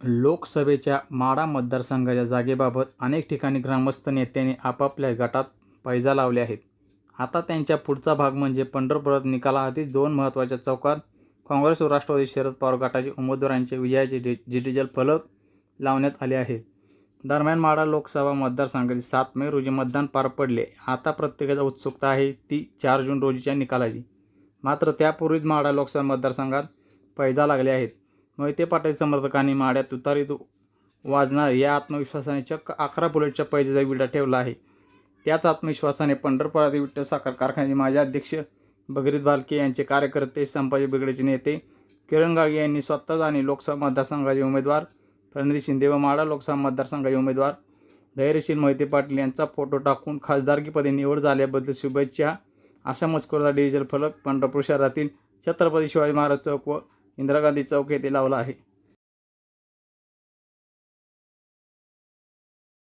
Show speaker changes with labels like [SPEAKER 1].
[SPEAKER 1] लोकसभेच्या माडा मतदारसंघाच्या जागेबाबत अनेक ठिकाणी ग्रामस्थ नेत्यांनी आपापल्या गटात पैजा लावले आहेत. आता त्यांच्या पुढचा भाग म्हणजे पंढरपुरात निकालाआधीच दोन महत्त्वाच्या चौकात काँग्रेस व राष्ट्रवादी शरद पवार गटाचे उमेदवारांचे विजयाचे डि डिजिटल फलक लावण्यात आले आहेत. दरम्यान माडा लोकसभा मतदारसंघाचे सात मे रोजी मतदान पार पडले. आता प्रत्येकाची उत्सुकता आहे ती चार जून रोजीच्या निकालाची. मात्र त्यापूर्वीच माडा लोकसभा मतदारसंघात पैजा लागले आहेत. मोहिते पाटील समर्थकांनी माड्यात तुतारीत वाजणार या आत्मविश्वासाने चक्क अकरा बुलेटच्या पैजेचा विडा ठेवला आहे. त्याच आत्मविश्वासाने पंढरपुरातील विठ्ठल साखर कारखान्याचे माजी अध्यक्ष भगीरथ बालके यांचे कार्यकर्ते संभाजी बिगडेचे नेते किरण गाळगे यांनी स्वतःच आणि लोकसभा मतदारसंघाचे उमेदवार प्रणिती शिंदे व माडा लोकसभा मतदारसंघाचे उमेदवार धैर्यशील मोहिते पाटील यांचा फोटो टाकून खासदारकीपदी निवड झाल्याबद्दल शुभेच्छा. अशा मजकुराचा डिजिटल फलक पंढरपूर शहरातील छत्रपती शिवाजी महाराज चौक व इंदिरा गांधी चौक येथे लावला आहे.